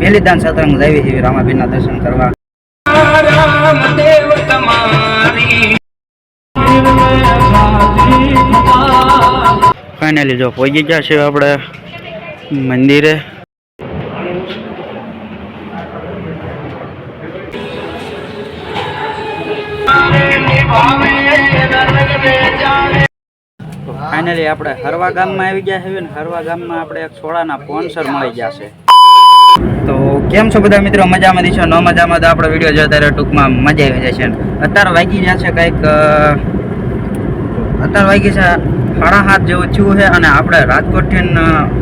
પહેલી દાન સતરંગ જાવી છે રામાપીરના દર્શન કરવા. ફાઇનલી જો પહોંચી ગયા છે આપણે મંદિરે. ફાઇનલી આપણે હરવા ગામમાં આવી ગયા છે ને હરવા ગામમાં આપણે એક છોડાના સ્પોન્સર મળી ગયા છે. તો કેમ છો બધા મિત્રો? મજામાં દીશો ન મજામાં તો આપણો વીડિયો જો ત્યારે ટૂંકમાં મજા આવી જશે અત્યારે વાગી છે કંઈક અત્યારે વાગી છે સાડા સાત જેવું થયું છે અને આપણે રાજકોટથી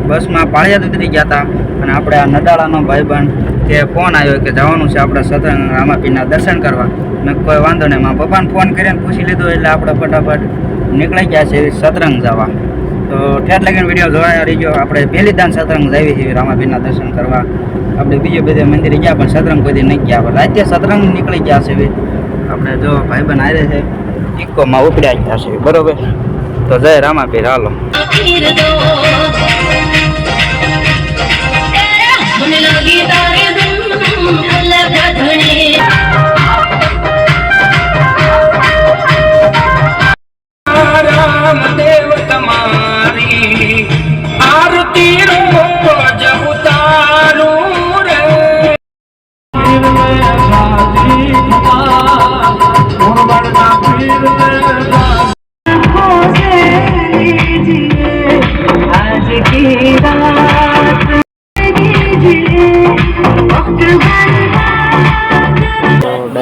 બસમાં પાળિયાદ ઉતરી ગયા હતા. અને આપણે આ નડાળાનો ભાઈબંધ કે ફોન આવ્યો કે જવાનું છે આપણે સતન રામાપીરના દર્શન કરવા. મેં કોઈ વાંધો નહીં. મારા પપ્પાને ફોન કરીને પૂછી લીધો એટલે આપણે ફટાફટ નીકળી ગયા છે સતરંગ જવા. તો ઠેર લગીને વીડિયો જોવા રહીજો આપણે પહેલી દાન સતરંગ જાવી છીએ રામાપીરના દર્શન કરવા. આપણે બીજે બધે મંદિરે ગયા, પણ સતરંગ બધી નહીં ગયા. પણ રાતે સતરંગ નીકળી ગયા છે આપણે જો ભાઈબંધ આવે છે, ઇકોમાં ઉપડ્યા ગયા છે, બરોબર? તો જય રામાભીર, હાલો.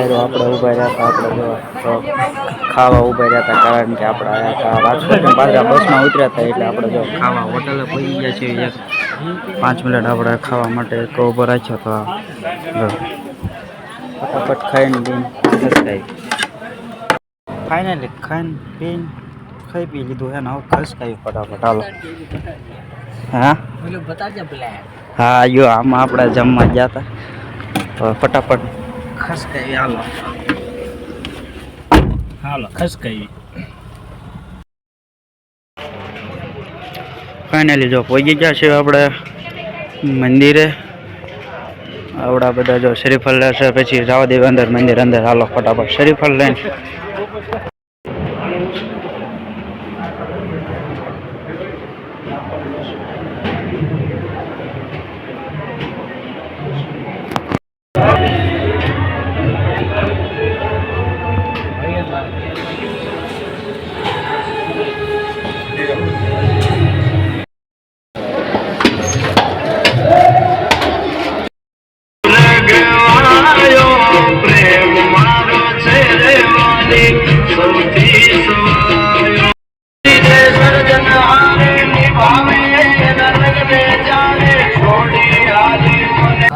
ડાયરો આપણે ઊભા રહ્યા હતા આપણે જો ખાવા ઊભા રહ્યા હતા કારણ કે આપણે આયા હતા રાજકોટ પાછા બસમાં ઉતર્યા હતા એટલે આપણે જો ખાવા હોટલે પહોંચી ગયા છીએ એક પાંચ મિનિટ આપણે ખાવા માટે એક ઊભો રાખ્યો તો ફટાફટ ખાઈને બીન ખસકાઈ. ફાઇનલી ખાઈને પીને ખાઈ પી લીધું હે ને હવે ખસકાયું ફટાફટ. હાલો. હા? હા જો આમાં આપણે જમવા ગયા હતા. તો ફટાફટ ખસકાઈ, હાલો. હાલો, ખસકાઈ. ફાઇનલી જો પહોંચી ગયા છે આપણે મંદિરે. આવડા બધા જો શરીફળ લેશે પછી જવા દેવા અંદર, મંદિર અંદર. હાલો, ફટાફટ શરીફલ લઈને.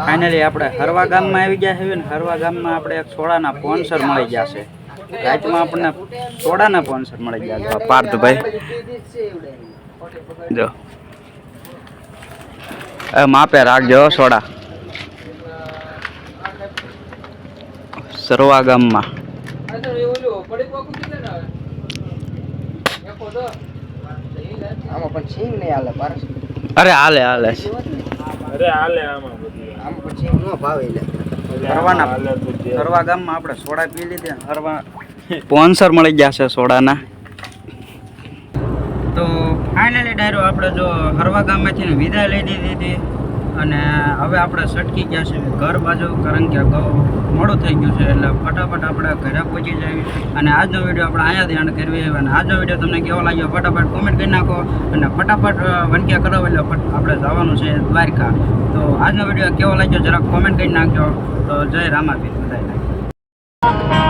ફાઇનલી આપણે હરવા ગામમાં આવી ગયા છીએ હરવા ગામમાં આપણે એક સોડાના સ્પોન્સર મળી ગયા છે. રાતમાં આપણને સોડાના સ્પોન્સર મળી ગયા છે. પાર્થભાઈ. જો. એ માપે રાખજો સોડા. સરવા ગામમાં. અરે હાલે હાલે. અરે હાલે આમાં બધું. હરવાના હરવા ગામમાં આપણે સોડા પી લીધા હરવા. સ્પોન્સર મળી ગયા છે સોડાના. તો ફાઇનલી ડાયરો આપણે જો હરવા ગામમાંથી વિદાય લઈ દીધી હતી. અને હવે આપણે સટકી ગયા છે ઘર બાજુ, કારણ કે મોડું થઈ ગયું છે, એટલે ફટાફટ આપણે ઘરે પહોંચી જઈએ. અને આજનો વીડિયો આપણે અહીંયા ધ્યાન કરવી અને આજનો વીડિયો તમને કેવો લાગ્યો, ફટાફટ કોમેન્ટ કરી નાખો. અને ફટાફટ વનક્યા કરો, એટલે આપણે જવાનું છે દ્વારકા. તો આજનો વીડિયો કેવો લાગ્યો, જરાક કોમેન્ટ કરી નાખજો. તો જય રામાપીર બધાને